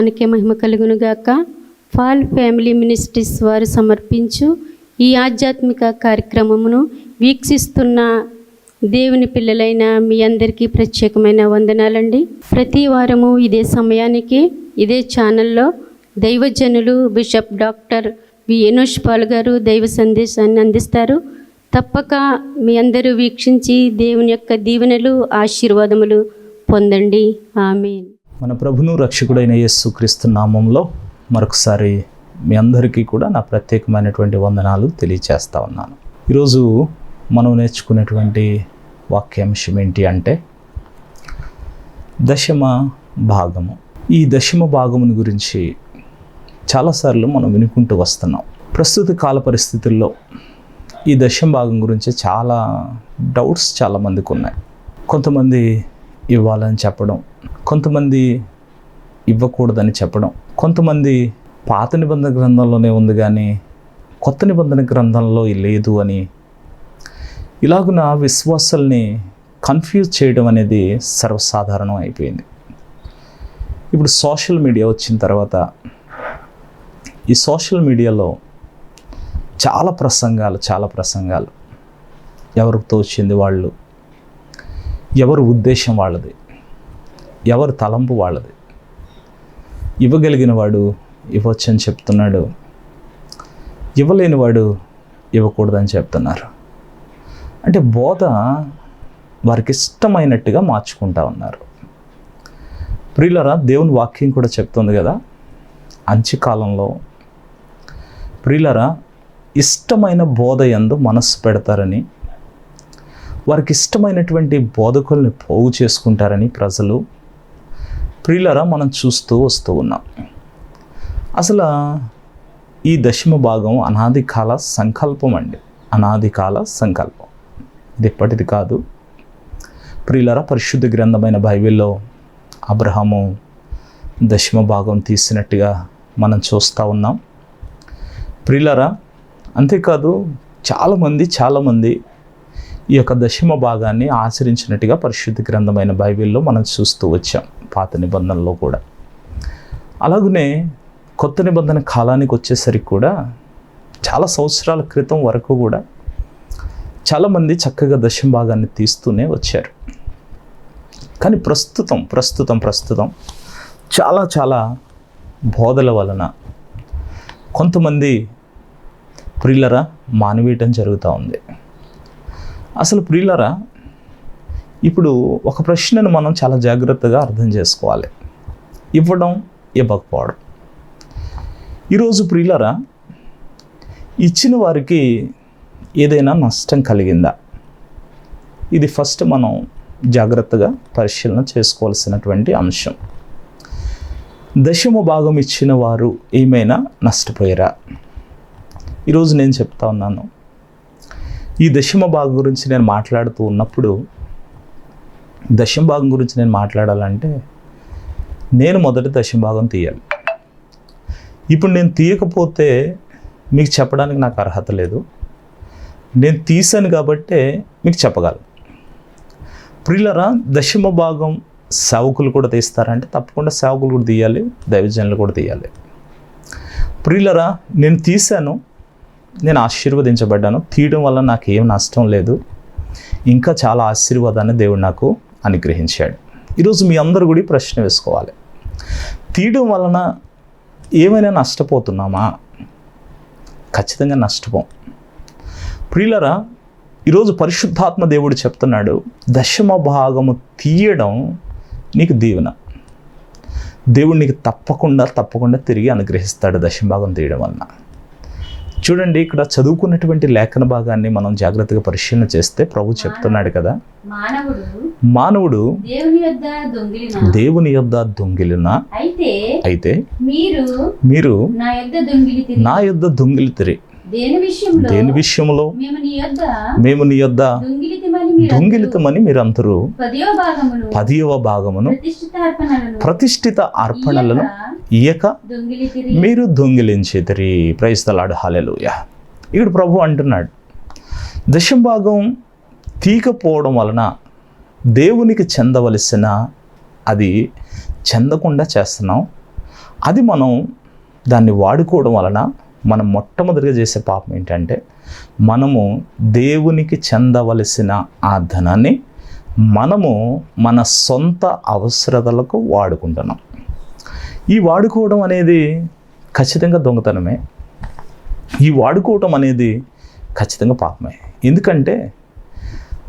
నామానికి మహిమ కలుగును గాక ఫాల్ ఫ్యామిలీ మినిస్ట్రీస్ వారు సమర్పించు ఈ ఆధ్యాత్మిక కార్యక్రమమును వీక్షిస్తున్న దేవుని పిల్లలైన మీ అందరికీ ప్రత్యేకమైన వందనాలండి. ప్రతి వారము ఇదే సమయానికి ఇదే ఛానల్లో దైవజనులు bishop doctor V. Enosh Paul గారు దైవ సందేశాన్ని అందిస్తారు. తప్పక మీ అందరూ వీక్షించి దేవుని యొక్క దీవెనలు ఆశీర్వాదములు పొందండి. ఆమె మన ప్రభును రక్షకుడైన యేసుక్రీస్తు నామంలో మరొకసారి మీ అందరికీ కూడా నా ప్రత్యేకమైనటువంటి వందనాలు తెలియచేస్తా ఉన్నాను. ఈరోజు మనం నేర్చుకునేటువంటి వాక్యాంశం ఏంటి అంటే దశమ భాగము. ఈ దశమ భాగముని గురించి చాలాసార్లు మనం వినుకుంటూ వస్తున్నాం. ప్రస్తుత కాల పరిస్థితుల్లో ఈ దశమ భాగం గురించి చాలా డౌట్స్ చాలామందికి ఉన్నాయి. కొంతమంది ఇవ్వాలని చెప్పడం కొంతమంది ఇవ్వకూడదని చెప్పడం కొంతమంది పాత నిబంధన గ్రంథంలోనే ఉంది కానీ కొత్త నిబంధన గ్రంథంలో లేదు అని ఇలాగున విశ్వాసాల్ని కన్ఫ్యూజ్ చేయడం అనేది సర్వసాధారణం అయిపోయింది. ఇప్పుడు సోషల్ మీడియా వచ్చిన తర్వాత ఈ సోషల్ మీడియాలో చాలా ప్రసంగాలు చాలా ప్రసంగాలు. ఎవరికి తోచింది వాళ్ళు? ఎవరి ఉద్దేశం వాళ్ళది? ఎవరు తలంపు వాళ్ళది? ఇవ్వగలిగిన వాడు ఇవ్వచ్చని చెప్తున్నాడు. ఇవ్వలేని వాడు ఇవ్వకూడదని చెప్తున్నారు. అంటే బోధ వారికి ఇష్టమైనట్టుగా మార్చుకుంటా ఉన్నారు. ప్రియులరా దేవుని వాక్యం కూడా చెప్తుంది కదా అంత్యకాలంలో ప్రియులరా ఇష్టమైన బోధ ఎందు మనస్సు పెడతారని వారికి ఇష్టమైనటువంటి బోధకుల్ని పోగు చేసుకుంటారని ప్రజలు ప్రియులరా మనం చూస్తూ వస్తూ ఉన్నాం. అసలు ఈ దశమ భాగం అనాది కాల సంకల్పం అండి. అనాది కాల సంకల్పం. ఇది ఎప్పటిది కాదు. ప్రియులరా పరిశుద్ధ గ్రంథమైన బైబిల్లో అబ్రహము దశమ భాగం తీసినట్టుగా మనం చూస్తూ ఉన్నాం. ప్రియులరా అంతేకాదు చాలామంది చాలామంది ఈ యొక్క దశమ భాగాన్ని ఆచరించినట్టుగా పరిశుద్ధ గ్రంథమైన బైబిల్లో మనం చూస్తూ వచ్చాం పాత నిబంధనలో కూడా. అలాగనే కొత్త నిబంధన కాలానికి వచ్చేసరికి కూడా చాలా సంవత్సరాల క్రితం వరకు కూడా చాలామంది చక్కగా దశమ భాగాన్ని తీస్తూనే వచ్చారు. కానీ ప్రస్తుతం ప్రస్తుతం ప్రస్తుతం చాలా చాలా బోధల వలన కొంతమంది ప్రిల్లరా మానివేయటం జరుగుతూ ఉంది. అసలు ప్రియులరా ఇప్పుడు ఒక ప్రశ్నను మనం చాలా జాగ్రత్తగా అర్థం చేసుకోవాలి. ఇవ్వడం ఇవ్వకపోవడం. ఈరోజు ప్రియులరా ఇచ్చిన వారికి ఏదైనా నష్టం కలిగిందా? ఇది ఫస్ట్ మనం జాగ్రత్తగా పరిశీలన చేసుకోవాల్సినటువంటి అంశం. దశమ భాగం ఇచ్చిన వారు ఏమైనా నష్టపోయారా? ఈరోజు నేను చెప్తా ఉన్నాను. ఈ దశమ భాగం గురించి నేను మాట్లాడుతూ ఉన్నప్పుడు దశమ భాగం గురించి నేను మాట్లాడాలంటే నేను మొదటి దశమ భాగం తీయాలి. ఇప్పుడు నేను తీయకపోతే మీకు చెప్పడానికి నాకు అర్హత లేదు. నేను తీసాను కాబట్టే మీకు చెప్పగలను. ప్రిల్లరా దశమ భాగం సేవకులు కూడా తీస్తారంటే తప్పకుండా సేవకులు కూడా తీయాలి దైవజనులు కూడా తీయాలి. ప్రిల్లరా నేను తీశాను నేను ఆశీర్వదించబడ్డాను. తీయడం వల్ల నాకు ఏం నష్టం లేదు. ఇంకా చాలా ఆశీర్వాదాన్ని దేవుడు నాకు అనుగ్రహించాడు. ఈరోజు మీ అందరూ కూడా ప్రశ్న వేసుకోవాలి. తీయడం వలన ఏమైనా నష్టపోతున్నామా? ఖచ్చితంగా నష్టపోం. ప్రియులరా ఈరోజు పరిశుద్ధాత్మ దేవుడు చెప్తున్నాడు దశమ భాగము తీయడం నీకు దీవెన. దేవుడు నీకు తప్పకుండా తప్పకుండా తిరిగి అనుగ్రహిస్తాడు దశమ భాగం తీయడం వలన. చూడండి ఇక్కడ చదువుకున్నటువంటి లేఖన భాగాన్ని మనం జాగ్రత్తగా పరిశీలన చేస్తే ప్రభు చెప్తున్నాడు కదా. మానవుడు దేవుని యొద్ద దొంగిలిన? అయితే మీరు నా యొద్ద దొంగిలి దొంగిలితిరి దేని విషయంలో? మేము నీ యొద్ద దొంగిలితమని మీరు దొంగిలితమని మీరందరూ పదియవ భాగమును ప్రతిష్ఠిత అర్పణలను ఇయక మీరు దొంగిలించేదిరి ప్రైస్తలాడు హాలెలుయ ఇక్కడ ప్రభు అంటున్నాడు. దశం భాగం తీకపోవడం వలన దేవునికి చెందవలసిన అది చెందకుండా చేస్తున్నాం. అది మనం దాన్ని వాడుకోవడం వలన మనం మొట్టమొదటిగా చేసే పాపం ఏంటంటే మనము దేవునికి చెందవలసిన ఆ ధనాన్ని మనము మన సొంత అవసరతలకు వాడుకుంటున్నాం. ఈ వాడుకోవడం అనేది ఖచ్చితంగా దొంగతనమే. ఈ వాడుకోవటం అనేది ఖచ్చితంగా పాపమే. ఎందుకంటే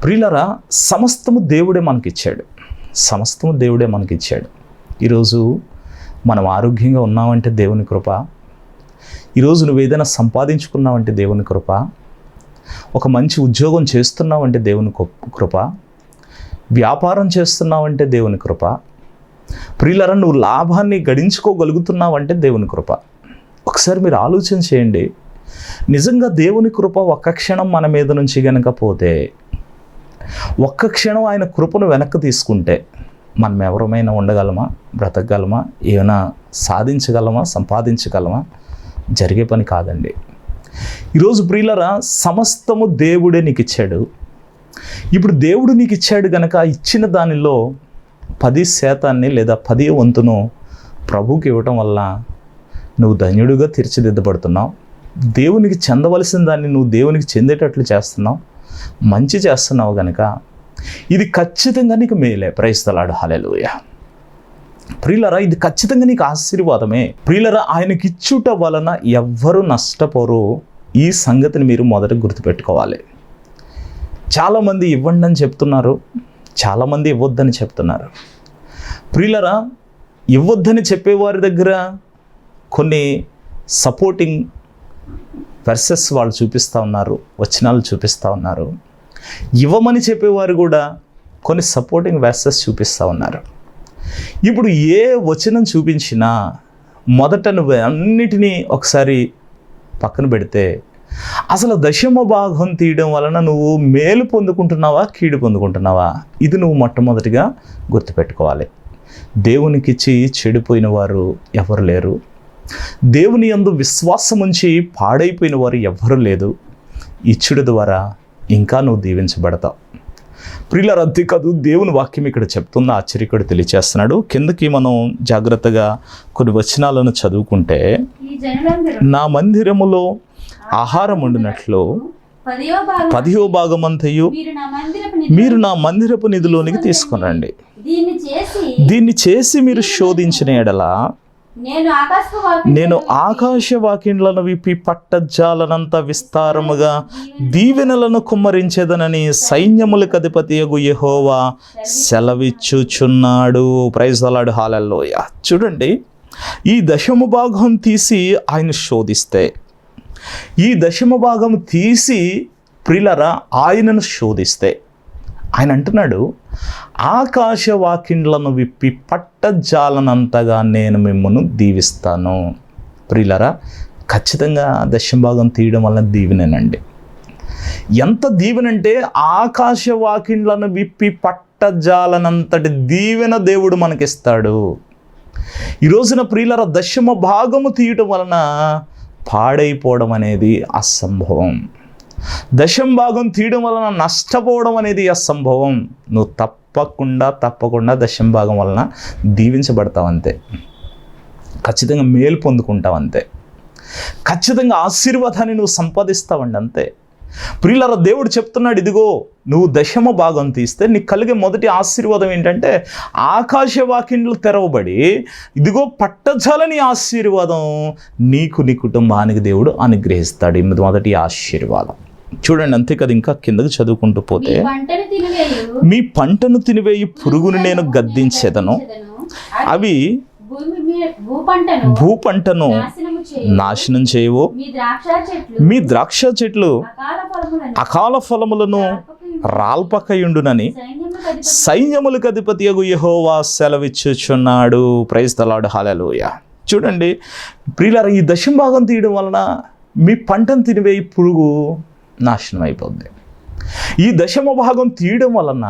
ప్రియులరా సమస్తము దేవుడే మనకిచ్చాడు. సమస్తము దేవుడే మనకిచ్చాడు. ఈరోజు మనం ఆరోగ్యంగా ఉన్నామంటే దేవుని కృప ఈరోజు నువ్వు ఏదైనా సంపాదించుకున్నావంటే దేవుని కృప. ఒక మంచి ఉద్యోగం చేస్తున్నావంటే దేవుని కృప- కృప. వ్యాపారం చేస్తున్నావంటే దేవుని కృప. ప్రియులరా నువ్వు లాభాన్ని గడించుకోగలుగుతున్నావంటే దేవుని కృప. ఒకసారి మీరు ఆలోచన చేయండి. నిజంగా దేవుని కృప ఒక్క క్షణం మన మీద నుంచి కనుక పోతే ఒక్క క్షణం ఆయన కృపను వెనక్కి తీసుకుంటే మనం ఎవరమైనా ఉండగలమా? బ్రతకగలమా? ఏమైనా సాధించగలమా? సంపాదించగలమా? జరిగే పని కాదండి. ఈరోజు ప్రియులరా సమస్తము దేవుడే నీకు ఇచ్చాడు ఇప్పుడు దేవుడు నీకు ఇచ్చాడు గనక ఇచ్చిన దానిలో పది శాతాన్ని లేదా పది వంతును ప్రభువుకి ఇవ్వటం వల్ల నువ్వు ధన్యుడిగా తీర్చిదిద్దబడుతున్నావు. దేవునికి చెందవలసిన దాన్ని నువ్వు దేవునికి చెందేటట్లు చేస్తున్నావు. మంచి చేస్తున్నావు గనక ఇది ఖచ్చితంగా నీకు మేలే. ప్రైస్తలాడు హలెలుయ ప్రియులరా ఇది ఖచ్చితంగా నీకు ఆశీర్వాదమే. ప్రియులరా ఆయనకి ఇచ్చుట వలన ఎవ్వరు నష్టపోరు. ఈ సంగతిని మీరు మొదట గుర్తుపెట్టుకోవాలి. చాలామంది ఇవ్వండి అని చెప్తున్నారు. చాలామంది ఇవ్వద్దని చెప్తున్నారు. ప్రియులరా ఇవ్వద్దని చెప్పేవారి దగ్గర కొన్ని సపోర్టింగ్ వెర్సెస్ వాళ్ళు చూపిస్తూ ఉన్నారు. వచనాలు చూపిస్తూ ఉన్నారు. ఇవ్వమని చెప్పేవారు కూడా కొన్ని సపోర్టింగ్ వెర్సెస్ చూపిస్తూ ఉన్నారు. ఇప్పుడు ఏ వచనం చూపించినా మొదట నువ్వు అన్నిటినీ ఒకసారి పక్కన పెడితే అసలు దశమ భాగం తీయడం వలన నువ్వు మేలు పొందుకుంటున్నావా కీడు పొందుకుంటున్నావా? ఇది నువ్వు మొట్టమొదటిగా గుర్తుపెట్టుకోవాలి. దేవునికిచ్చి చెడిపోయిన వారు ఎవరు లేరు. దేవుని యందు విశ్వాసం ఉంచి పాడైపోయిన వారు ఎవ్వరూ లేదు. ఇచ్చుడు ద్వారా ఇంకా నువ్వు దీవించబడతావు. ప్రియుల రద్దు కాదు దేవుని వాక్యం ఇక్కడ చెప్తున్న ఆశ్చర్యకుడు తెలియచేస్తున్నాడు. కిందకి మనం జాగ్రత్తగా కొన్ని వచనాలను చదువుకుంటే నా మందిరములో ఆహారం వండినట్లు పదియో భాగం పదిహో భాగమంతయు మీరు నా మందిరపు నిధిలోనికి తీసుకురండి దీన్ని చేసి మీరు శోధించిన ఎడల నేను ఆకాశ వాకిండ్లను విప్పి పట్టజాలనంత విస్తారముగా దీవెనలను కుమ్మరించేదనని సైన్యములకు అధిపతి యెహోవా సెలవిచ్చుచున్నాడు. ప్రైజలాడు హాలల్లోయ చూడండి ఈ దశమ భాగం తీసి ఆయన శోధిస్తే ఈ దశమ భాగం తీసి ప్రిలర ఆయనను శోధిస్తే ఆయన అంటున్నాడు ఆకాశ వాకిండ్లను విప్పి పట్టజాలనంతగా నేను మిమ్మల్ని దీవిస్తాను. ప్రియులరా ఖచ్చితంగా దశంభాగం తీయడం వల్ల దీవెనేనండి. ఎంత దీవెనంటే ఆకాశ వాకిండ్లను విప్పి పట్టజాలనంతటి దీవెన దేవుడు మనకిస్తాడు. ఈ రోజున ప్రియులర దశమ భాగము తీయటం వలన పాడైపోవడం అనేది అసంభవం. దశం భాగం తీయడం వలన నష్టపోవడం అనేది అసంభవం. నువ్వు తప్పకుండా తప్పకుండా దశం భాగం వలన దీవించబడతావు అంతే. ఖచ్చితంగా మేలు పొందుకుంటావు అంతే. ఖచ్చితంగా ఆశీర్వాదాన్ని నువ్వు సంపాదిస్తావండి అంతే. ప్రియులర దేవుడు చెప్తున్నాడు ఇదిగో నువ్వు దశమ భాగం తీస్తే నీకు కలిగే మొదటి ఆశీర్వాదం ఏంటంటే ఆకాశ వాకిండ్లు తెరవబడి ఇదిగో పట్టజాలని ఆశీర్వాదం నీకు నీ కుటుంబానికి దేవుడు అనుగ్రహిస్తాడు. ఇది మొదటి ఆశీర్వాదం. చూడండి అంతే కదా ఇంకా కిందకి చదువుకుంటూ పోతే. మీ పంటను తినివేయి పురుగును నేను గద్దించేదను. అవి భూ పంటను నాశనం చేయవు. మీ ద్రాక్ష చెట్లు అకాల ఫలములను రాల్పకయుండునని సైన్యములకు అధిపతి అధిపతి యహోవా సెలవిచ్చుచున్నాడు. ప్రైస్తలాడు హాలలోయ చూడండి ప్రియులార ఈ దశం భాగం తీయడం వలన మీ పంటను తినివేయి పురుగు నాశనం అయిపోద్ది. ఈ దశమ భాగం తీయడం వలన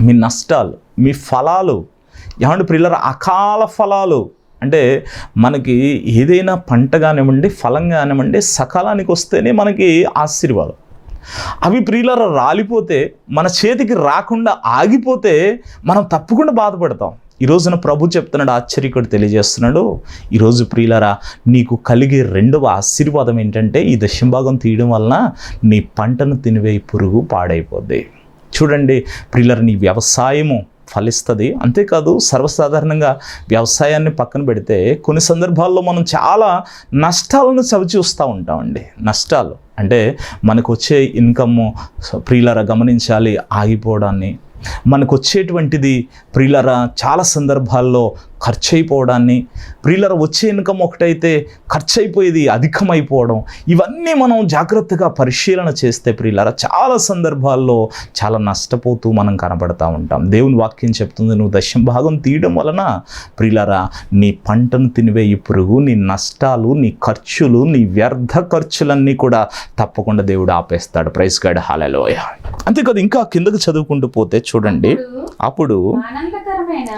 మీ నష్టాలు మీ ఫలాలు ఏమంటే ప్రియులర అకాల ఫలాలు అంటే మనకి ఏదైనా పంట కానివ్వండి ఫలం కానివ్వండి సకాలానికి వస్తేనే మనకి ఆశీర్వాదం. అవి ప్రియులర రాలిపోతే మన చేతికి రాకుండా ఆగిపోతే మనం తప్పకుండా బాధపడతాం. ఈ రోజున ప్రభు చెప్తున్నాడు ఆశ్చర్యకుడు తెలియజేస్తున్నాడు. ఈరోజు ప్రియులరా నీకు కలిగే రెండవ ఆశీర్వాదం ఏంటంటే ఈ దశంభాగం తీయడం వలన నీ పంటను తినివే పురుగు పాడైపోద్ది. చూడండి ప్రియులర నీ వ్యవసాయము ఫలిస్తుంది. అంతేకాదు సర్వసాధారణంగా వ్యవసాయాన్ని పక్కన పెడితే కొన్ని సందర్భాల్లో మనం చాలా నష్టాలను చవిచూస్తూ ఉంటామండి. నష్టాలు. అంటే మనకు వచ్చే ఇన్కమ్ ప్రియులరా గమనించాలి ఆగిపోవడాన్ని మనకు వచ్చేటువంటిది ప్రియులరా చాలా సందర్భాల్లో ఖర్చు అయిపోవడాన్ని ప్రియులర వచ్చే ఇన్కమ్ ఒకటైతే ఖర్చు అయిపోయేది అధికమైపోవడం ఇవన్నీ మనం జాగ్రత్తగా పరిశీలన చేస్తే ప్రియులర చాలా సందర్భాల్లో చాలా నష్టపోతూ మనం కనబడతా ఉంటాం. దేవుని వాక్యం చెప్తుంది నువ్వు దశం భాగం తీయడం వలన ప్రియులరా నీ పంటను తినివే ఈ పురుగు నీ నష్టాలు నీ ఖర్చులు నీ వ్యర్థ ఖర్చులన్నీ కూడా తప్పకుండా దేవుడు ఆపేస్తాడు. ప్రైస్ గాడ్ హాలలోయ. అంతేకాదు ఇంకా కిందకు చదువుకుంటూ పోతే చూడండి అప్పుడు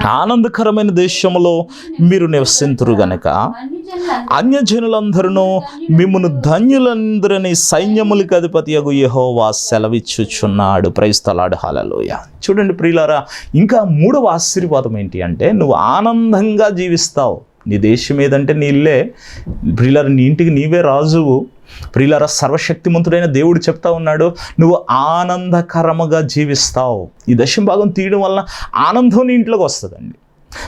ఆనందకరమైన దేశంలో మీరు నివసింతురు గనక. అన్యజనులందరూ అన్యజనులందరూ మిమ్మను ధన్యులందరినీ సైన్యములకి అధిపతి అగు యహోవా సెలవిచ్చుచున్నాడు. ప్రైస్తలాడు హాలలోయ చూడండి ప్రియులారా ఇంకా మూడవ ఆశీర్వాదం ఏంటి అంటే నువ్వు ఆనందంగా జీవిస్తావు. నీ దేశం ఏదంటే నీ ఇల్లే. ప్రియులారా నీ ఇంటికి నీవే రాజువు. ప్రియులారా సర్వశక్తిమంతుడైన దేవుడు చెప్తా ఉన్నాడు నువ్వు ఆనందకరముగా జీవిస్తావు. ఈ దశం భాగం తీయడం వలన ఆనందం నీ ఇంట్లోకి వస్తుందండి.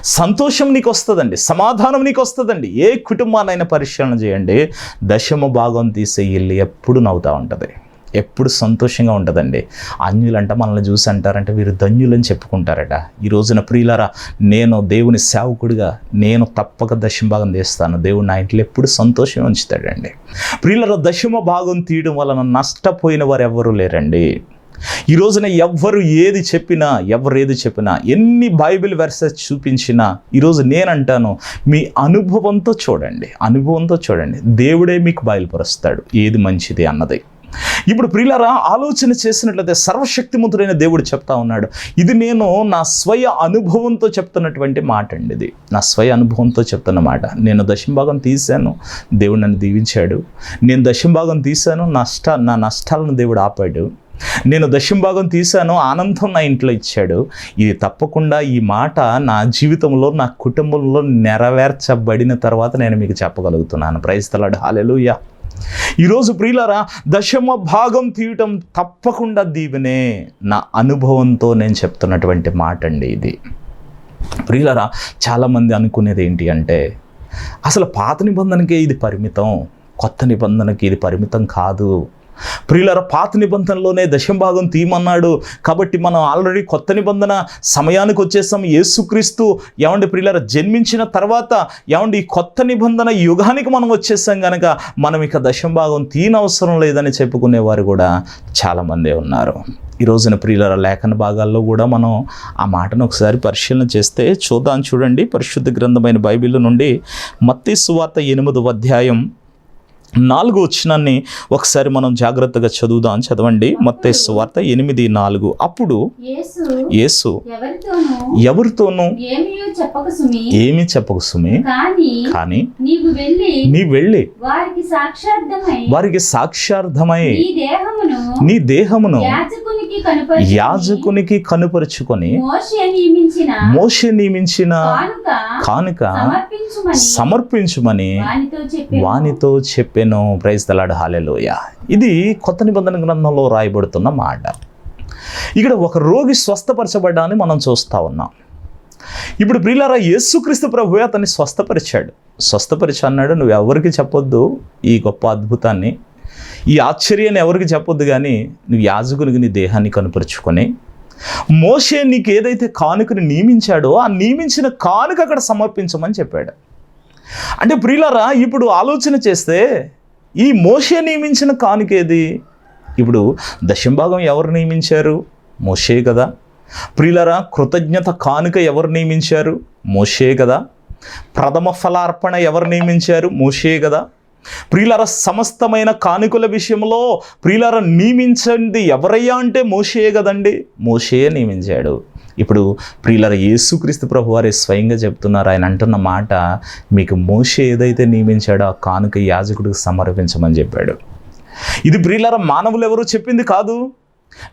సంతోషం నీకు వస్తుందండి. సమాధానం నీకు వస్తుందండి. ఏ కుటుంబాన్నైనా పరిశీలన చేయండి. దశమ భాగం తీసే ఇల్లు ఎప్పుడు నవ్వుతూ ఉంటుంది. ఎప్పుడు సంతోషంగా ఉంటుందండి. అన్యులంట మనల్ని చూసి అంటారంటే వీరు ధన్యులని చెప్పుకుంటారట. ఈ రోజున ప్రియులరా నేను దేవుని సేవకుడిగా నేను తప్పక దశమ భాగం తీస్తాను దేవుడు నా ఇంట్లో ఎప్పుడు సంతోషం ఉంచుతాడండి. ప్రియులరా దశమ భాగం తీయడం వలన నష్టపోయిన వారు ఎవ్వరూ లేరండి. ఈ రోజున ఎవ్వరు ఏది చెప్పినా ఎవరు ఏది చెప్పినా ఎన్ని బైబిల్ వెర్సెస్ చూపించినా ఈరోజు నేనంటాను మీ అనుభవంతో చూడండి. అనుభవంతో చూడండి. దేవుడే మీకు బయలుపరుస్తాడు. ఏది మంచిది అన్నది. ఇప్పుడు ప్రియులరా ఆలోచన చేసినట్లయితే సర్వశక్తిమంతుడైన దేవుడు చెప్తా ఉన్నాడు. ఇది నేను నా స్వయ అనుభవంతో చెప్తున్నటువంటి మాట అండి ఇది. నా స్వయ అనుభవంతో చెప్తున్న మాట. నేను దశంభాగం తీశాను దేవుడు నన్ను దీవించాడు. నేను దశంభాగం తీశాను నష్ట నా నష్టాలను దేవుడు ఆపాడు. నేను దశంభాగం తీశాను ఆనందం నా ఇంట్లో ఇచ్చాడు. ఇది తప్పకుండా ఈ మాట నా జీవితంలో నా కుటుంబంలో నెరవేర్చబడిన తర్వాత నేను మీకు చెప్పగలుగుతున్నాను. ప్రైస్తలాడు హాలెలుయా ఈరోజు ప్రియులరా దశమ భాగం తీయటం తప్పకుండా దీవెనే. నా అనుభవంతో నేను చెప్తున్నటువంటి మాట అండి ఇది. ప్రియులరా చాలామంది అనుకునేది ఏంటి అంటే అసలు పాత నిబంధనకే ఇది పరిమితం కొత్త నిబంధనకి ఇది పరిమితం కాదు. ప్రియులర పాత నిబంధనలోనే దశంభాగం తీయమన్నాడు. కాబట్టి మనం ఆల్రెడీ కొత్త నిబంధన సమయానికి వచ్చేసాం. యేసుక్రీస్తు ఏమండి ప్రియులర జన్మించిన తర్వాత ఏమండి ఈ కొత్త నిబంధన యుగానికి మనం వచ్చేసాం కనుక మనం ఇక దశంభాగం తీయనవసరం లేదని చెప్పుకునేవారు కూడా చాలామందే ఉన్నారు. ఈ రోజున ప్రియులర లేఖన భాగాల్లో కూడా మనం ఆ మాటను ఒకసారి పరిశీలన చేస్తే చూద్దాం చూడండి. పరిశుద్ధ గ్రంథమైన బైబిల్ నుండి మత్తి సువార్త ఎనిమిదవ అధ్యాయం నాలుగు వచ్చినాన్ని ఒకసారి మనం జాగ్రత్తగా చదువుదాం చదవండి. మత్తే సువార్త ఎనిమిది నాలుగు. అప్పుడు యేసు ఎవరితోనూ ఏమీ చెప్పక సుమి కానీ నీ వెళ్ళి వారికి సాక్షార్థమై నీ దేహమును యాజకునికి కనుపరి యాజకునికి కనుపరుచుకొని మోషే నియమించిన కానుక సమర్పించుమని వానితో చెప్పి వానితో ప్రైజ్ తలాడు హాలెలోయ ఇది కొత్త నిబంధన గ్రంథంలో రాయబడుతున్న మాట ఇక్కడ ఒక రోగి స్వస్థపరచబడ్డాన్ని మనం చూస్తూ ఉన్నాం ఇప్పుడు ప్రియులారా యేసుక్రీస్తు ప్రభువే అతన్ని స్వస్థపరిచాడు స్వస్థపరిచి అన్నాడు నువ్వు ఎవరికి చెప్పొద్దు ఈ గొప్ప అద్భుతాన్ని ఈ ఆశ్చర్యాన్ని ఎవరికి చెప్పొద్దు కానీ నువ్వు యాజకునికి నీ దేహాన్ని కనుపరుచుకొని మోషే నీకు ఏదైతే కానుకని నియమించాడో ఆ నియమించిన కానుక అక్కడ సమర్పించమని చెప్పాడు అంటే ప్రియులరా ఇప్పుడు ఆలోచన చేస్తే ఈ మోషే నియమించిన కానుకేది? ఇప్పుడు దశంభాగం ఎవరు నియమించారు? మోషే కదా. ప్రియులరా కృతజ్ఞత కానుక ఎవరు నియమించారు? మోషే కదా. ప్రథమ ఫలార్పణ ఎవరు నియమించారు? మోషే కదా. ప్రియులర సమస్తమైన కానుకల విషయంలో ప్రియులర నియమించండి. ఎవరయ్యా అంటే మోషే కదండి. మోషే నియమించాడు. ఇప్పుడు ప్రియులర యేసుక్రీస్తు ప్రభు వారే స్వయంగా చెప్తున్నారు. ఆయన అంటున్న మాట మీకు మోషే ఏదైతే నియమించాడో ఆ కానుక యాజకుడికి సమర్పించమని చెప్పాడు. ఇది ప్రియులర మానవులు ఎవరు చెప్పింది కాదు.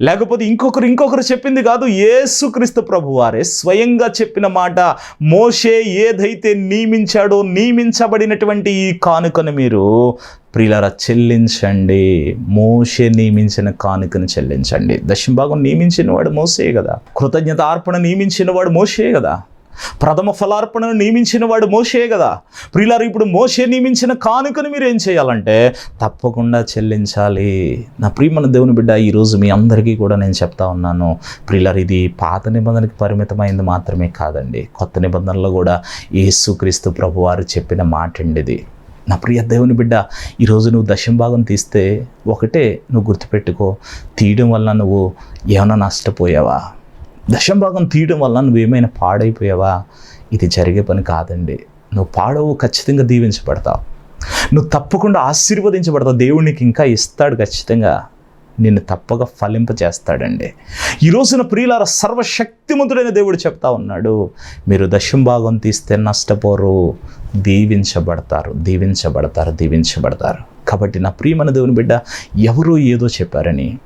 లేకపోతే ఇంకొకరు ఇంకొకరు చెప్పింది కాదు యేసుక్రీస్తు ప్రభు వారే. స్వయంగా చెప్పిన మాట మోషే ఏదైతే నియమించాడో నియమించబడినటువంటి ఈ కానుకను మీరు ప్రియులరా చెల్లించండి. మోషే నియమించిన కానుకను చెల్లించండి. దశంభాగం నియమించిన వాడు మోసే కదా. కృతజ్ఞత అర్పణ నియమించిన వాడు మోసే కదా. ప్రథమ ఫలార్పణను నియమించిన వాడు మోసే కదా. ప్రియులారు ఇప్పుడు మోసే నియమించిన కానుకను మీరు ఏం చేయాలంటే తప్పకుండా చెల్లించాలి. నా ప్రియమణ దేవుని బిడ్డ ఈరోజు మీ అందరికీ కూడా నేను చెప్తా ఉన్నాను. ప్రియులారు ఇది పాత నిబంధనకి పరిమితమైంది మాత్రమే కాదండి. కొత్త నిబంధనలో కూడా యేసుక్రీస్తు ప్రభువారు చెప్పిన మాట అండి ఇది నా ప్రియ దేవుని బిడ్డ ఈరోజు నువ్వు దశం భాగం తీస్తే ఒకటే నువ్వు గుర్తుపెట్టుకో తీయడం వల్ల నువ్వు ఏమైనా నష్టపోయావా? దశం భాగం తీయడం వల్ల నువ్వు ఏమైనా పాడైపోయావా? ఇది జరిగే పని కాదండి. నువ్వు పాడవు ఖచ్చితంగా దీవించబడతావు. నువ్వు తప్పకుండా ఆశీర్వదించబడతావు. దేవునికి ఇంకా ఇస్తాడు ఖచ్చితంగా. నిన్ను తప్పక ఫలింప చేస్తాడండి ఈరోజున ప్రియులార సర్వశక్తిమంతుడైన దేవుడు చెప్తా ఉన్నాడు మీరు దశం భాగం తీస్తే నష్టపోరు దీవించబడతారు దీవించబడతారు దీవించబడతారు. కాబట్టి నా ప్రియమైన దేవుని బిడ్డ ఎవరో ఏదో చెప్పారని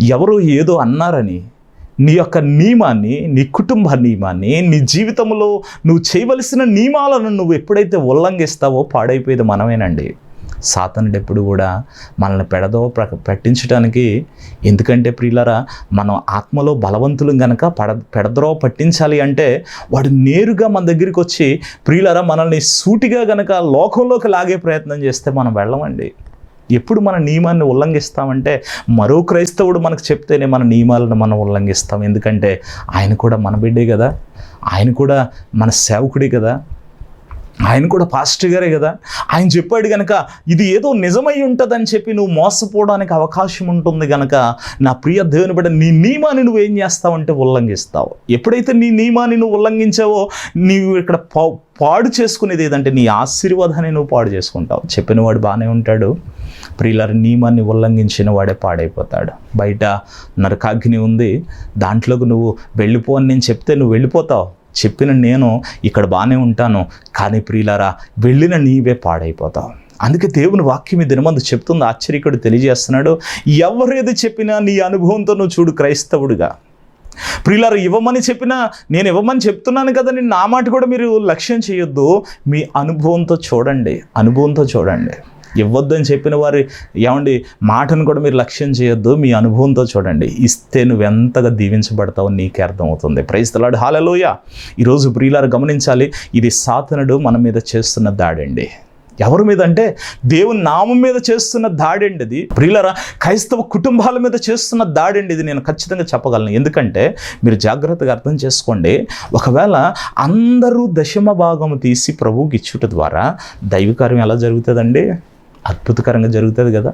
ఎవరో ఏదో అన్నారని నీ యొక్క నియమాన్ని నీ కుటుంబ నియమాన్ని నీ జీవితంలో నువ్వు చేయవలసిన నియమాలను నువ్వు ఎప్పుడైతే ఉల్లంఘిస్తావో పాడైపోయేది మనమేనండి. సాతనుడు ఎప్పుడు కూడా మనల్ని పెడదో ప్ర- పట్టించడానికి ఎందుకంటే ప్రియులరా మనం ఆత్మలో బలవంతులు గనక పడ పెడద్రో పట్టించాలి అంటే వాడు నేరుగా మన దగ్గరికి వచ్చి ప్రియులరా మనల్ని సూటిగా గనక లోకంలోకి లాగే ప్రయత్నం చేస్తే మనం వెళ్ళమండి. ఎప్పుడు మన నియమాన్ని ఉల్లంఘిస్తామంటే మరో క్రైస్తవుడు మనకు చెప్తేనే మన నియమాలను మనం ఉల్లంఘిస్తాం. ఎందుకంటే ఆయన కూడా మన బిడ్డే కదా. ఆయన కూడా మన సేవకుడే కదా. ఆయన కూడా పాస్టర్ గారే కదా. ఆయన చెప్పాడు కనుక ఇది ఏదో నిజమై ఉంటుందని చెప్పి నువ్వు మోసపోవడానికి అవకాశం ఉంటుంది కనుక నా ప్రియ దేవుని బిడ్డ నీ నియమాన్ని నువ్వు ఏం చేస్తావంటే ఉల్లంఘిస్తావు. ఎప్పుడైతే నీ నియమాన్ని నువ్వు ఉల్లంఘించావో నీవు ఇక్కడ పా పాడు చేసుకునేది ఏదంటే నీ ఆశీర్వాదాన్ని నువ్వు పాడు చేసుకుంటావు. చెప్పిన వాడు బాగానే ఉంటాడు. ప్రియుల నియమాన్ని ఉల్లంఘించిన వాడే పాడైపోతాడు. బయట నరకాగ్ని ఉంది. దాంట్లోకి నువ్వు వెళ్ళిపో అని నేను చెప్తే నువ్వు వెళ్ళిపోతావు. చెప్పిన నేను ఇక్కడ బాగానే ఉంటాను. కానీ ప్రియులారా వెళ్ళిన నీవే పాడైపోతావు. అందుకే దేవుని వాక్యం ఈ దినమందు చెప్తుంది ఆశ్చర్యకుడు తెలియజేస్తున్నాడు ఎవరేది చెప్పినా నీ అనుభవంతో నువ్వు చూడు క్రైస్తవుడిగా. ప్రియులారు ఇవ్వమని చెప్పినా నేను ఇవ్వమని చెప్తున్నాను కదా నేను నా మాట కూడా మీరు లక్ష్యం చేయొద్దు. మీ అనుభవంతో చూడండి అనుభవంతో చూడండి. ఇవ్వద్దని చెప్పిన వారి ఏమండి మాటను కూడా మీరు లక్ష్యం చేయొద్దు మీ అనుభవంతో చూడండి. ఇస్తే నువ్వెంతగా దీవించబడతావు నీకే అర్థమవుతుంది. ప్రైస్తలాడు హాలలోయ ఈరోజు ప్రియులారు గమనించాలి ఇది సాతనుడు మన మీద చేస్తున్న దాడండి. ఎవరి మీద అంటే దేవుని నామం మీద చేస్తున్న దాడండి ఇది. ప్రియులరా క్రైస్తవ కుటుంబాల మీద చేస్తున్న దాడండి ఇది. నేను ఖచ్చితంగా చెప్పగలను. ఎందుకంటే మీరు జాగ్రత్తగా అర్థం చేసుకోండి. ఒకవేళ అందరూ దశమ భాగం తీసి ప్రభువుకి ఇచ్చుట ద్వారా దైవకార్యం ఎలా జరుగుతుందండి? అద్భుతకరంగా జరుగుతుంది కదా.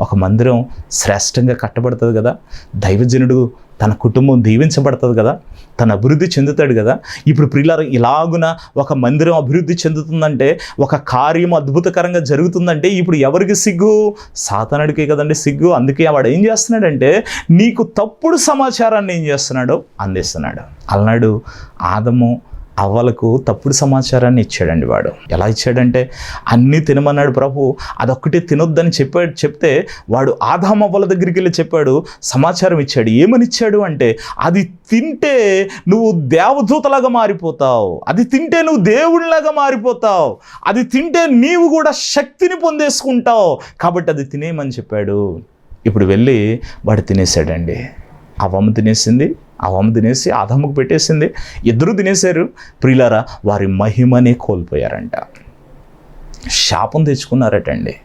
ఒక మందిరం శ్రేష్టంగా కట్టబడుతుంది కదా. దైవజనుడు తన కుటుంబం దీవించబడుతుంది కదా. తన అభివృద్ధి చెందుతాడు కదా. ఇప్పుడు ప్రియులార ఇలాగున ఒక మందిరం అభివృద్ధి చెందుతుందంటే ఒక కార్యం అద్భుతకరంగా జరుగుతుందంటే ఇప్పుడు ఎవరికి సిగ్గు? సాతనుడికే కదండి సిగ్గు. అందుకే వాడు ఏం చేస్తున్నాడంటే నీకు తప్పుడు సమాచారాన్ని ఏం చేస్తున్నాడు? అందిస్తున్నాడు. అలనాడు ఆదము అవ్వలకు తప్పుడు సమాచారాన్ని ఇచ్చాడండి వాడు. ఎలా ఇచ్చాడంటే అన్నీ తినమన్నాడు ప్రభు అదొక్కటే తినొద్దని చెప్పాడు చెప్తే వాడు ఆదామవ్వల దగ్గరికి వెళ్ళి చెప్పాడు సమాచారం ఇచ్చాడు. ఏమని ఇచ్చాడు అంటే అది తింటే నువ్వు దేవదూతలాగా మారిపోతావు. అది తింటే నువ్వు దేవుడిలాగా మారిపోతావు. అది తింటే నీవు కూడా శక్తిని పొందేసుకుంటావు. కాబట్టి అది తినేయమని చెప్పాడు. ఇప్పుడు వెళ్ళి వాడు తినేసాడండి అవమ్మ తినేసింది అవమ్మ తినేసి ఆదమ్మకు పెట్టేసింది. ఇద్దరు తినేశారు. ప్రియులారా వారి మహిమనే కోల్పోయారంట. శాపం తెచ్చుకున్నారటండి.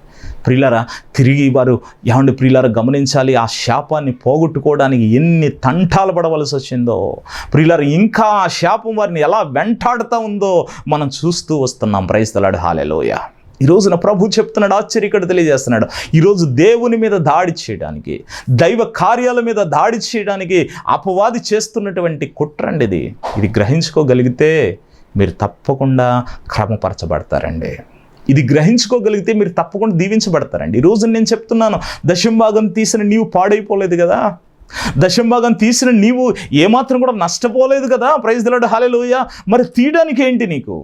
ప్రియులారా తిరిగి వారు ఏమండి ప్రియులారా గమనించాలి ఆ శాపాన్ని పోగొట్టుకోవడానికి ఎన్ని తంటాలు పడవలసి వచ్చిందో. ప్రియులారా ఇంకా ఆ శాపం వారిని ఎలా వెంటాడుతూ ఉందో మనం చూస్తూ వస్తున్నాం. Praise the Lord hallelujah. ఈ రోజున ప్రభు చెప్తున్నాడు ఆశ్చర్యకడ తెలియజేస్తున్నాడు. ఈరోజు దేవుని మీద దాడి చేయడానికి దైవ కార్యాల మీద దాడి చేయడానికి అపవాది చేస్తున్నటువంటి కుట్రండి ఇది. ఇది గ్రహించుకోగలిగితే మీరు తప్పకుండా క్రమపరచబడతారండి. ఇది గ్రహించుకోగలిగితే మీరు తప్పకుండా దీవించబడతారండి. ఈరోజు నేను చెప్తున్నాను దశంభాగం తీసిన నీవు పాడైపోలేదు కదా. దశంభాగం తీసిన నీవు ఏమాత్రం కూడా నష్టపోలేదు కదా. ప్రైజ్ దిలాడు హాలెలుయ మరి తీయడానికి ఏంటి నీకు?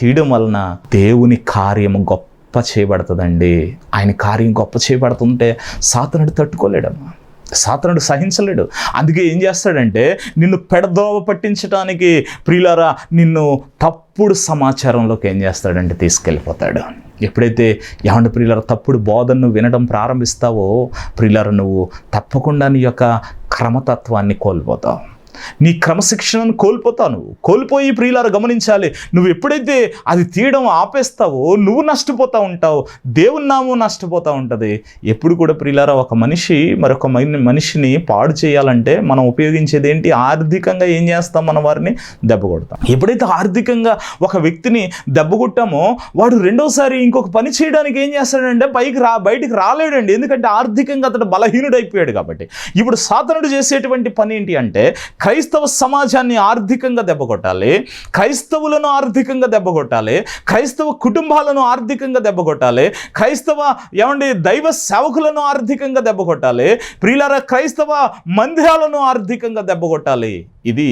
తీయడం వలన దేవుని కార్యము గొప్ప చేయబడుతుందండి. ఆయన కార్యం గొప్ప చేయబడుతుంటే సాతనుడు తట్టుకోలేడమ్మా. సాతనుడు సహించలేడు. అందుకే ఏం చేస్తాడంటే నిన్ను పెడదోవ పట్టించడానికి ప్రియులారా నిన్ను తప్పుడు సమాచారంలోకి ఏం చేస్తాడంటే తీసుకెళ్ళిపోతాడు. ఎప్పుడైతే ఏమంటే ప్రియులారా తప్పుడు బోధనను వినడం ప్రారంభిస్తావో ప్రియులారా నువ్వు తప్పకుండా నీ యొక్క క్రమతత్వాన్ని కోల్పోతావు. నీ క్రమశిక్షణను కోల్పోతావు నువ్వు. కోల్పోయి ప్రియులారు గమనించాలి. నువ్వు ఎప్పుడైతే అది తీయడం ఆపేస్తావో నువ్వు నష్టపోతూ ఉంటావు. దేవుని నామం నష్టపోతూ ఉంటుంది. ఎప్పుడు కూడా ప్రియులారా ఒక మనిషి మరొక మనిషిని పాడు చేయాలంటే మనం ఉపయోగించేది ఏంటి? ఆర్థికంగా ఏం చేస్తాం మన వారిని? దెబ్బ కొడతాం. ఎప్పుడైతే ఆర్థికంగా ఒక వ్యక్తిని దెబ్బ కొట్టామో వాడు రెండోసారి ఇంకొక పని చేయడానికి ఏం చేస్తాడంటే పైకి రా బయటికి రాలేడండి. ఎందుకంటే ఆర్థికంగా అతడు బలహీనుడైపోయాడు కాబట్టి. ఇప్పుడు సాతనుడు చేసేటువంటి పని ఏంటి అంటే క్రైస్తవ సమాజాన్ని ఆర్థికంగా దెబ్బ కొట్టాలి క్రైస్తవులను ఆర్థికంగా దెబ్బ కొట్టాలి క్రైస్తవ కుటుంబాలను ఆర్థికంగా దెబ్బ కొట్టాలి క్రైస్తవ ఏమండి దైవ సేవకులను ఆర్థికంగా దెబ్బ కొట్టాలి ప్రియులార క్రైస్తవ మందిరాలను ఆర్థికంగా దెబ్బ కొట్టాలి. ఇది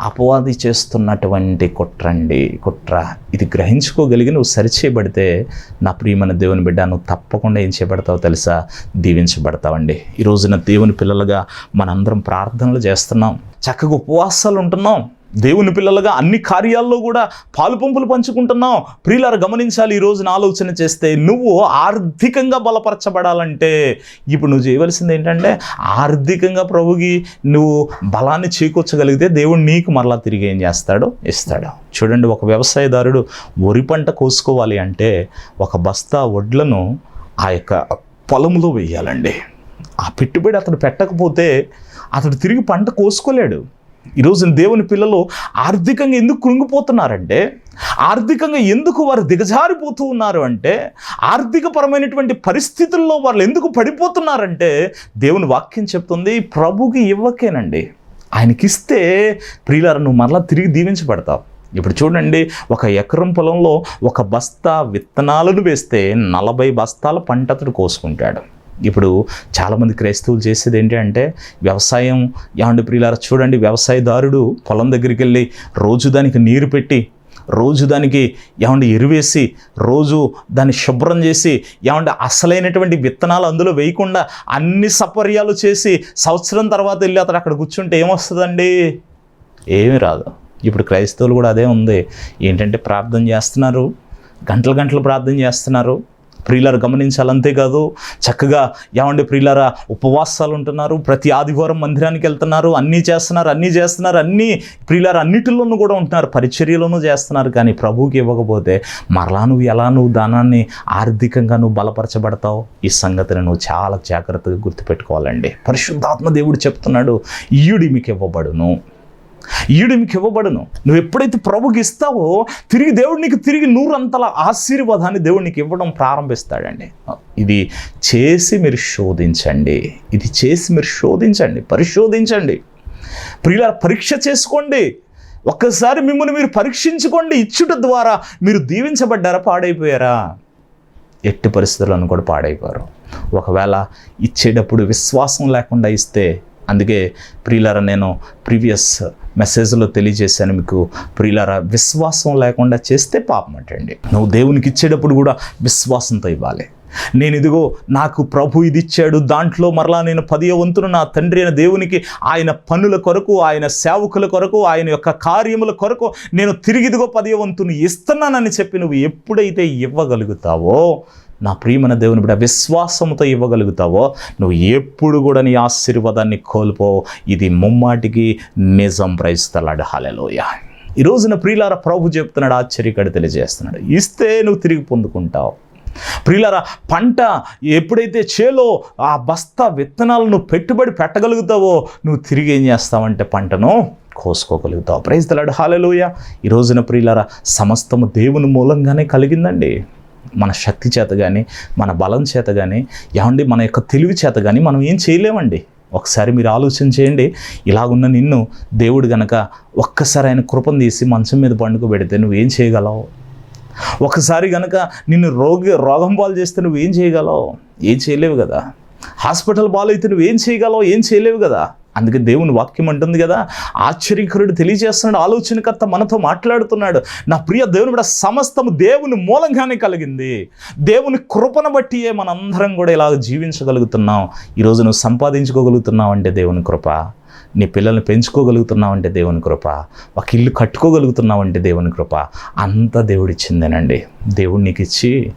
అపవాది చేస్తున్నటువంటి కుట్రండి. కుట్ర. ఇది గ్రహించుకోగలిగి నువ్వు సరిచేయబడితే నా ప్రియమైన దేవుని బిడ్డ నువ్వు తప్పకుండా ఏం చేయబడతావో తెలుసా? దీవించబడతావండి. ఈ రోజున దేవుని పిల్లలుగా మనందరం ప్రార్థనలు చేస్తున్నాం. చక్కగా ఉపవాసాలు ఉంటున్నాం. దేవుని పిల్లలుగా అన్ని కార్యాల్లో కూడా పాలు పంపులు పంచుకుంటున్నాం. ప్రియులారు గమనించాలి ఈరోజు నా ఆలోచన చేస్తే నువ్వు ఆర్థికంగా బలపరచబడాలంటే ఇప్పుడు నువ్వు చేయవలసింది ఏంటంటే ఆర్థికంగా ప్రభుకి నువ్వు బలాన్ని చేకూర్చగలిగితే దేవుడు నీకు మరలా తిరిగి ఏం చేస్తాడో? ఇస్తాడు. చూడండి ఒక వ్యవసాయదారుడు వరి పంట కోసుకోవాలి అంటే ఒక బస్తా వడ్లను ఆ యొక్క పొలంలో వేయాలండి. ఆ పెట్టుబడి అతను పెట్టకపోతే అతడు తిరిగి పంట కోసుకోలేడు. ఈరోజు దేవుని పిల్లలు ఆర్థికంగా ఎందుకు కృంగిపోతున్నారంటే ఆర్థికంగా ఎందుకు వారు దిగజారిపోతూ ఉన్నారు అంటే ఆర్థికపరమైనటువంటి పరిస్థితుల్లో వాళ్ళు ఎందుకు పడిపోతున్నారంటే దేవుని వాక్యం చెప్తుంది ప్రభుకి ఇవ్వకేనండి. ఆయనకిస్తే ప్రియులారా నువ్వు మరలా తిరిగి దీవించబడతావు. ఇప్పుడు చూడండి ఒక ఎకరం పొలంలో ఒక బస్తా విత్తనాలను వేస్తే నలభై బస్తాల పంట అతడు కోసుకుంటాడు. ఇప్పుడు చాలామంది క్రైస్తవులు చేసేది ఏంటి అంటే వ్యవసాయం ఏమండి ప్రియులారా చూడండి వ్యవసాయదారుడు పొలం దగ్గరికి వెళ్ళి రోజు దానికి నీరు పెట్టి రోజు దానికి ఏమంటే ఎరువేసి రోజు దాన్ని శుభ్రం చేసి ఏమంటే అసలైనటువంటి విత్తనాలు అందులో వేయకుండా అన్ని సపర్యాలు చేసి సంవత్సరం తర్వాత వెళ్ళి అతడు అక్కడ కూర్చుంటే ఏమొస్తుందండి? ఏమీ రాదు. ఇప్పుడు క్రైస్తవులు కూడా అదే ఉంది. ఏంటంటే ప్రార్థన చేస్తున్నారు గంటలు గంటలు ప్రార్థన చేస్తున్నారు. ప్రియులారు గమనించాలి అంతేకాదు చక్కగా ఏమండి ప్రియులారా ఉపవాసాలు ఉంటున్నారు. ప్రతి ఆదివారం మందిరానికి వెళ్తున్నారు. అన్నీ చేస్తున్నారు అన్నీ చేస్తున్నారు. అన్నీ ప్రియులారు అన్నిటిలోనూ కూడా ఉంటున్నారు. పరిచర్యలోనూ చేస్తున్నారు. కానీ ప్రభువుకి ఇవ్వకపోతే మరలా నువ్వు ఎలా నువ్వు దానాన్ని ఆర్థికంగా నువ్వు బలపరచబడతావు? ఈ సంగతిని నువ్వు చాలా జాగ్రత్తగా గుర్తుపెట్టుకోవాలండి. పరిశుద్ధాత్మ దేవుడు చెప్తున్నాడు ఈయుడి మీకు ఇవ్వబడును. ఈడు మీకు ఇవ్వబడను. నువ్వు ఎప్పుడైతే ప్రభుకి ఇస్తావో తిరిగి దేవుడు నీకు తిరిగి నూరంతల ఆశీర్వాదాన్ని దేవుడు నీకు ఇవ్వడం ప్రారంభిస్తాడండి. ఇది చేసి మీరు శోధించండి. ఇది చేసి మీరు శోధించండి. పరిశోధించండి. ప్రియుల పరీక్ష చేసుకోండి. ఒక్కసారి మిమ్మల్ని మీరు పరీక్షించుకోండి. ఇచ్చుట ద్వారా మీరు దీవించబడ్డారా పాడైపోయారా? ఎట్టి పరిస్థితులను కూడా పాడైపోయారు ఒకవేళ ఇచ్చేటప్పుడు విశ్వాసం లేకుండా ఇస్తే అందుకే ప్రియులారా నేను ప్రీవియస్ మెసేజ్లో తెలియజేశాను మీకు. ప్రియులారా విశ్వాసం లేకుండా చేస్తే పాపం అంటండి. నువ్వు దేవునికి ఇచ్చేటప్పుడు కూడా విశ్వాసంతో ఇవ్వాలి. నేను ఇదిగో నాకు ప్రభు ఇది ఇచ్చాడు. దాంట్లో మరలా నేను పదియ వంతును నా తండ్రి అయిన దేవునికి ఆయన పనుల కొరకు ఆయన సేవకుల కొరకు ఆయన యొక్క కార్యముల కొరకు నేను తిరిగి ఇదిగో పదియ వంతును ఇస్తున్నానని చెప్పి నువ్వు ఎప్పుడైతే ఇవ్వగలుగుతావో నా ప్రియమైన దేవుని బిడ్డ విశ్వాసంతో ఇవ్వగలుగుతావో నువ్వు ఎప్పుడు కూడా నీ ఆశీర్వాదాన్ని కోల్పోవు. ఇది ముమ్మాటికి నిజం. ప్రయిస్తలాడు హాలెలోయ ఈ రోజున ప్రియులార ప్రభు చెప్తున్నాడు ఆశ్చర్యకడ తెలియజేస్తున్నాడు. ఇస్తే నువ్వు తిరిగి పొందుకుంటావు. ప్రియులారా పంట ఎప్పుడైతే చేలో ఆ బస్తా విత్తనాలను పెట్టుబడి పెట్టగలుగుతావో నువ్వు తిరిగి ఏం చేస్తావంటే పంటను కోసుకోగలుగుతావు. ప్రైజ్ తలాడు హాలలోయ ఈ రోజున ప్రియులారా సమస్తము దేవుని మూలంగానే కలిగిందండి. మన శక్తి చేత కానీ మన బలం చేత కానీ ఏమండి మన యొక్క తెలివి చేత కానీ మనం ఏం చేయలేమండి. ఒకసారి మీరు ఆలోచన చేయండి. ఇలాగున్న నిన్ను దేవుడు గనక ఒక్కసారి ఆయన కృపను తీసి మంచం మీద పండుకు పెడితే నువ్వేం చేయగలవు? ఒకసారి గనక నిన్ను రోగి రోగం పాలు చేస్తే నువ్వేం చేయగలవు? ఏం చేయలేవు కదా. హాస్పిటల్ పాలు అయితే నువ్వేం చేయగలవు? ఏం చేయలేవు కదా. అందుకే దేవుని వాక్యం అంటుంది కదా ఆశ్చర్యకరుడు తెలియజేస్తున్నాడు ఆలోచనకర్త మనతో మాట్లాడుతున్నాడు. నా ప్రియ దేవుని కూడా సమస్తము దేవుని మూలంగానే కలిగింది. దేవుని కృపను బట్టియే మనందరం కూడా ఇలా జీవించగలుగుతున్నాం. ఈరోజు నువ్వు సంపాదించుకోగలుగుతున్నావు అంటే దేవుని కృప. నీ పిల్లల్ని పెంచుకోగలుగుతున్నావు అంటే దేవుని కృప. ఒక ఇల్లు కట్టుకోగలుగుతున్నావు అంటే దేవుని కృప. అంతా దేవుడిచ్చిందేనండి. దేవుడు నీకు ఇచ్చి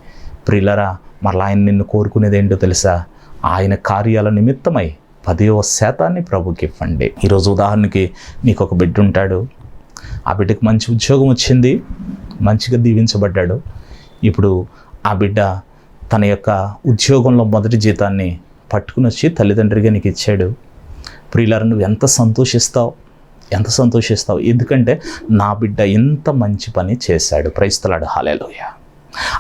ప్రిల్లరా మరలా ఆయన నిన్ను కోరుకునేది ఏంటో తెలుసా? ఆయన కార్యాల నిమిత్తమై పదివ శాతాన్ని ప్రభుకి ఇవ్వండి. ఈరోజు ఉదాహరణకి నీకు ఒక బిడ్డ ఉంటాడు. ఆ బిడ్డకు మంచి ఉద్యోగం వచ్చింది. మంచిగా దీవించబడ్డాడు. ఇప్పుడు ఆ బిడ్డ తన యొక్క ఉద్యోగంలో మొదటి జీతాన్ని పట్టుకుని వచ్చి తల్లిదండ్రిగా నీకు ఇచ్చాడు. ప్రియులారు నువ్వు ఎంత సంతోషిస్తావు? ఎంత సంతోషిస్తావు? ఎందుకంటే నా బిడ్డ ఎంత మంచి పని చేశాడు. క్రైస్తలాడు హాలేలోయ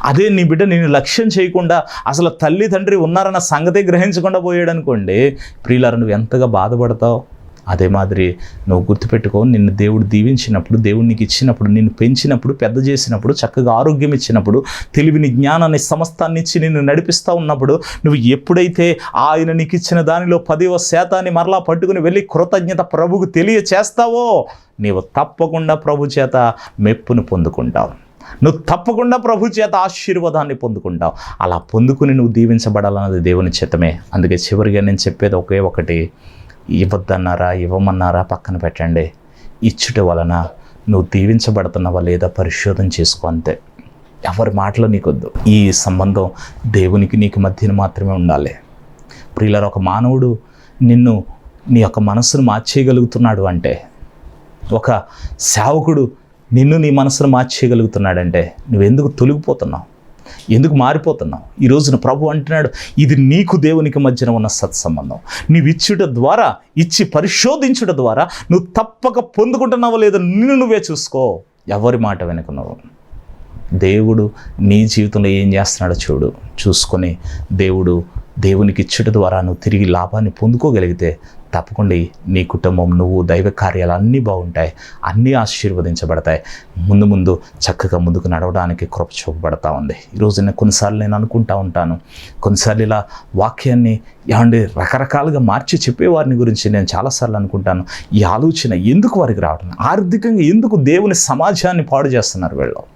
అదే నీ బిడ్డ నేను లక్ష్యం చేయకుండా అసలు తల్లి తండ్రి ఉన్నారన్న సంగతే గ్రహించకుండా పోయాడు అనుకోండి ప్రియులారా నువ్వు ఎంతగా బాధపడతావు? అదే మాదిరి నువ్వు గుర్తుపెట్టుకో నిన్ను దేవుడు దీవించినప్పుడు దేవుడు నీకు ఇచ్చినప్పుడు నిన్ను పెంచినప్పుడు పెద్ద చేసినప్పుడు చక్కగా ఆరోగ్యం ఇచ్చినప్పుడు తెలివిని జ్ఞానాన్ని సమస్తాన్ని ఇచ్చి నిన్ను నడిపిస్తూ ఉన్నప్పుడు నువ్వు ఎప్పుడైతే ఆయన నీకు ఇచ్చిన దానిలో పదివ శాతాన్ని మరలా పట్టుకుని వెళ్ళి కృతజ్ఞత ప్రభుకు తెలియచేస్తావో నీవు తప్పకుండా ప్రభు చేత మెప్పును పొందుకుంటావు. నువ్వు తప్పకుండా ప్రభు చేత ఆశీర్వాదాన్ని పొందుకుంటావు. అలా పొందుకుని నువ్వు దీవించబడాలన్నది దేవుని చిత్తమే. అందుకే చివరిగా నేను చెప్పేది ఒకే ఒకటి. ఇవ్వద్దన్నారా ఇవ్వమన్నారా పక్కన పెట్టండి. ఇచ్చుట వలన నువ్వు దీవించబడుతున్నావా లేదా పరిశోధన చేసుకో అంతే. ఎవరి మాటలు నీకొద్దు. ఈ సంబంధం దేవునికి నీకు మధ్యన మాత్రమే ఉండాలి. ప్రియులర్ ఒక మానవుడు నిన్ను నీ యొక్క మనస్సును మార్చేయగలుగుతున్నాడు అంటే ఒక సేవకుడు నిన్ను నీ మనసును మార్చేయగలుగుతున్నాడంటే నువ్వెందుకు తొలగిపోతున్నావు? ఎందుకు మారిపోతున్నావు? ఈ రోజున ప్రభు అంటున్నాడు ఇది నీకు దేవునికి మధ్యన ఉన్న సత్సంబంధం. నీవు ఇచ్చుట ద్వారా ఇచ్చి పరిశోధించుట ద్వారా నువ్వు తప్పక పొందుకుంటున్నావో లేదో నిన్ను నువ్వే చూసుకో. ఎవరి మాట వెనుక నువ్వు దేవుడు నీ జీవితంలో ఏం చేస్తున్నాడో చూడు. చూసుకొని దేవుడు దేవునికి ఇచ్చుట ద్వారా నువ్వు తిరిగి లాభాన్ని పొందుకోగలిగితే తప్పకుండా నీ కుటుంబం నువ్వు దైవ కార్యాలు అన్నీ బాగుంటాయి. అన్నీ ఆశీర్వదించబడతాయి. ముందు ముందు చక్కగా ముందుకు నడవడానికి కృప చూపబడతా ఉంది. ఈరోజు నేను కొన్నిసార్లు నేను అనుకుంటా ఉంటాను. కొన్నిసార్లు ఇలా వాక్యాన్ని ఏమండి రకరకాలుగా మార్చి చెప్పేవారిని గురించి నేను చాలాసార్లు అనుకుంటాను. ఈ ఆలోచన ఎందుకు వారికి రావడం? ఆర్థికంగా ఎందుకు దేవుని సమాజాన్ని పాడు చేస్తున్నారు వీళ్ళు?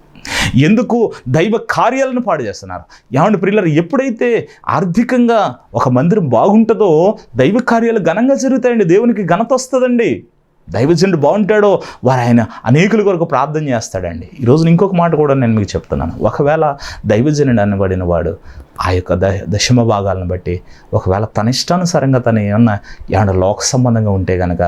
ఎందుకు దైవ కార్యాలను పాడు చేస్తున్నారు? ఏమంటే ప్రిల్లర్ ఎప్పుడైతే ఆర్థికంగా ఒక మందిరం బాగుంటుందో దైవ కార్యాలు ఘనంగా జరుగుతాయండి దేవునికి ఘనత వస్తుందండి. దైవజనుడు బాగుంటాడో వారు ఆయన అనేకుల కొరకు ప్రార్థన చేస్తాడండి. ఈరోజు ఇంకొక మాట కూడా నేను మీకు చెప్తున్నాను. ఒకవేళ దైవజనుడు అనబడిన వాడు ఆ యొక్క ద దశమ భాగాలను బట్టి ఒకవేళ తన ఇష్టానుసారంగా తను ఏమన్నా ఏమన్నా లోక సంబంధంగా ఉంటే కనుక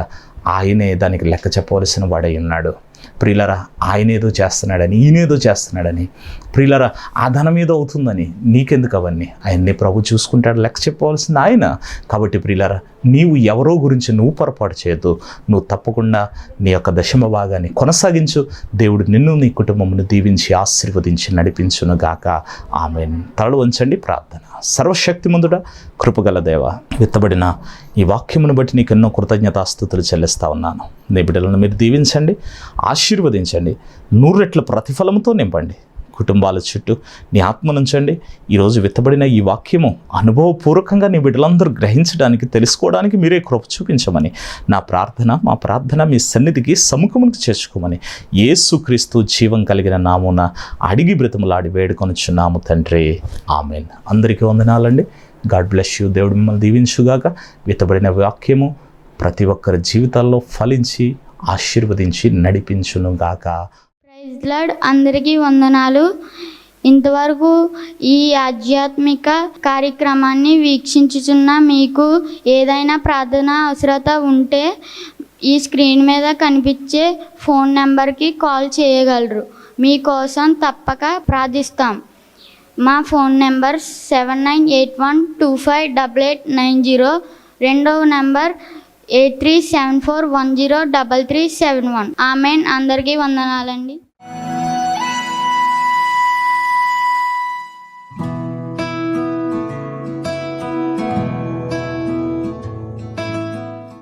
ఆయనే దానికి లెక్క చెప్పవలసిన వాడై ఉన్నాడు. ప్రియులరా ఆయన ఏదో చేస్తున్నాడని ఈయనేదో చేస్తున్నాడని ప్రియులరా ఆ ధనం ఏదో అవుతుందని నీకెందుకు అవన్నీ? ఆయన్ని ప్రభు చూసుకుంటాడు లెక్క చెప్పవలసింది ఆయన. కాబట్టి ప్రియులరా నీవు ఎవరో గురించి నువ్వు పొరపాటు చేయొద్దు. నువ్వు తప్పకుండా నీ యొక్క దశమ భాగాన్ని కొనసాగించు. దేవుడు నిన్ను నీ కుటుంబమును దీవించి ఆశీర్వదించి నడిపించును గాక ఆమె తలలు వంచండి ప్రార్థన. సర్వశక్తిమంతుడ కృపగల దేవ విత్తబడిన ఈ వాక్యమును బట్టి నీకు ఎన్నో కృతజ్ఞతాస్థుతులు చెల్లిస్తా ఉన్నాను. నీ బిడ్డలను మీరు దీవించండి ఆశీర్వదించండి నూరెట్ల ప్రతిఫలంతో నింపండి. కుటుంబాల చుట్టూ నీ ఆత్మ నుంచండి ఈరోజు విత్తబడిన ఈ వాక్యము అనుభవపూర్వకంగా నీ బిడ్డలందరూ గ్రహించడానికి తెలుసుకోవడానికి మీరే కృప చూపించమని నా ప్రార్థన మా ప్రార్థన మీ సన్నిధికి సముఖమునికి చేర్చుకోమని ఏసుక్రీస్తు జీవం కలిగిన నామున అడిగి బ్రతములాడి వేడుకొనుచున్నాము తండ్రి. ఆమెన్. అందరికీ వందనాలండి. గాడ్ బ్లెస్ యూ దేవుడు మిమ్మల్ని దీవించుగాక. విత్తబడిన వాక్యము ప్రతి ఒక్కరి జీవితాల్లో ఫలించి ఆశీర్వదించి నడిపించును గాక ప్రైజ్ అందరికీ వందనాలు. ఇంతవరకు ఈ ఆధ్యాత్మిక కార్యక్రమాన్ని వీక్షించుచున్న మీకు ఏదైనా ప్రార్థన అవసరత ఉంటే ఈ స్క్రీన్ మీద కనిపించే ఫోన్ నెంబర్కి కాల్ చేయగలరు. మీకోసం తప్పక ప్రార్థిస్తాం. మా phone number seven nine eight one two five double eight nine zero రెండవ number eight three seven four one zero double three seven one. Amen. అందరికీ వందనాలండి.